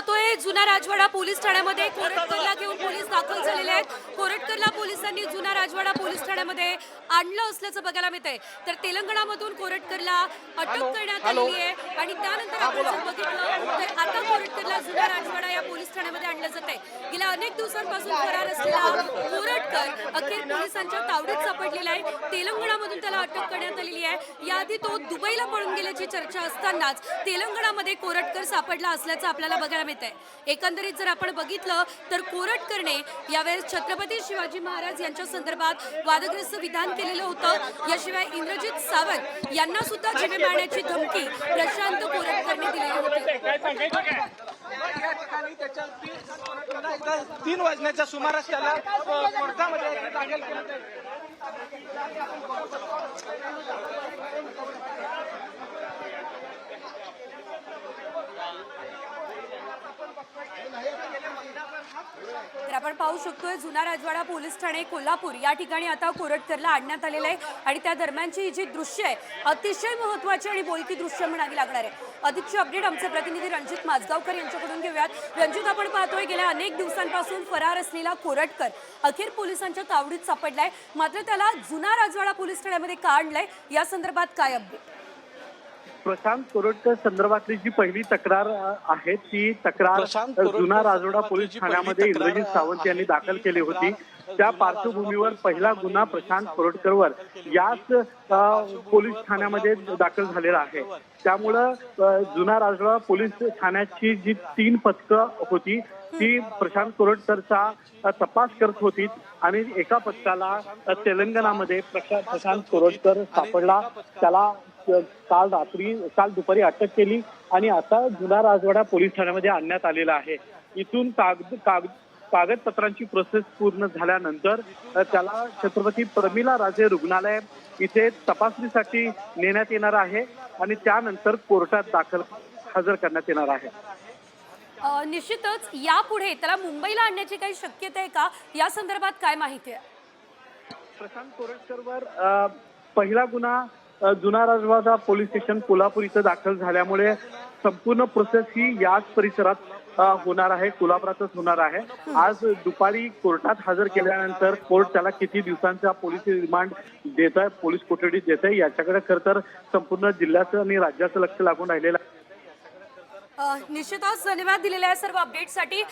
पाहतोय जुना राजवाडा पोलीस ठाण्यामध्ये कोरटकरला घेऊन पोलीस दाखल झालेले आहेत. कोरटकरला पोलिसांनी जुना राजवाडा पोलीस ठाण्यामध्ये आणलं असल्याचं बघायला मिळतंय. तर तेलंगणामधून कोरटकरला अटक करण्यात आलेली आहे. आणि त्यानंतर आपण जर बघितलं तर आता कोरटकरला जुना राजवाडा या पोलीस ठाण्यामध्ये आणलं जात आहे गेल्या अनेक दिवसांपासून फरार असलेला अखेर पोलिसांच्या तावडीत सापडलेला आहे. तेलंगणामधून त्याला अटक करण्यात आलेली आहे. याआधी तो दुबईला पळून गेल्याची चर्चा असतानाच तेलंगणामध्ये कोरटकर सापडला असल्याचं आपल्याला बघायला मिळत आहे एकंदरीत जर आपण बघितलं तर कोरटकरने यावेळेस छत्रपती शिवाजी महाराज यांच्या संदर्भात वादग्रस्त विधान केलेलं होतं. याशिवाय इंद्रजित सावंत यांना सुद्धा जीवे मारण्याची धमकी प्रशांत कोरटकरने दिलेली होती. आणि त्याच्या पुन्हा एकदा तीन वाजण्याच्या सुमारास त्याला कोर्टामध्ये दाखल केलं जाईल. तर आपण पाहू शकतोय जुना राजवाडा पोलीस ठाणे कोल्हापूर या ठिकाणी आता कोरटकरला आणण्यात आलेलं आहे आणि त्या दरम्यानची ही जी दृश्य आहे अतिशय महत्वाची आणि बोलती दृश्य म्हणावी लागणार आहे. अधिकची अपडेट आमचे प्रतिनिधी रणजित माजगावकर यांच्याकडून घेऊयात. रणजित आपण पाहतोय गेल्या अनेक दिवसांपासून फरार असलेला कोरटकर अखेर पोलिसांच्या तावडीत सापडलाय. मात्र त्याला जुना राजवाडा पोलीस ठाण्यामध्ये का आणलाय? या संदर्भात काय अपडेट प्रशांत कोरटकर संदर्भातली जी पहिली तक्रार आहे ती तक्रार जुना राजोडा पोलीस ठाण्यामध्ये इंद्रजित सावंत यांनी दाखल केली होती. त्या पार्श्वभूमीवर पहिला गुन्हा प्रशांत कोरटकरवर याच पोलीस ठाण्यामध्ये दाखल झालेला आहे. त्यामुळं जुना राजवाडा पोलीस ठाण्याची जी तीन पथकं होती ती प्रशांत कोरटकरचा तपास करत होती आणि एका पथकाला तेलंगणामध्ये प्रशा- प्रशांत कोरटकर सापडला. त्याला काल रात्री काल दुपारी अटक केली आणि आता जुना राजवाडा पोलीस ठाण्यामध्ये आणण्यात आलेला आहे. इथून कागद कागद कागदपत्रांची प्रोसेस पूर्ण झाल्यानंतर त्याला छत्रपती प्रमिला राजे रुग्णालय इथे तपासणीसाठी नेण्यात येणार आहे आणि त्यानंतर कोर्टात दाखल हजर करण्यात येणार आहे. निश्चितच यापुढे त्याला मुंबईला आणण्याची काही शक्यता आहे का? या संदर्भात काय माहिती आहे? प्रशांत कोरटकरवर पहिला गुन्हा जुना राजवाडा पोलीस स्टेशन कोल्हापूर इथं दाखल झाल्यामुळे संपूर्ण प्रोसेस ही याच परिसरात होणार आहे कोल्हापुरातच होणार आहे. आज दुपारी कोर्टात हजर केल्यानंतर कोर्ट त्याला किती दिवसांचा पोलीस रिमांड देत आहे पोलीस कोठडी देत आहे याच्याकडे खरं तर संपूर्ण जिल्ह्याचं आणि राज्याचं लक्ष लागून राहिलेलं आहे. निश्चितच धन्यवाद दिलेल्या सर्व सर्व अपडेटसाठी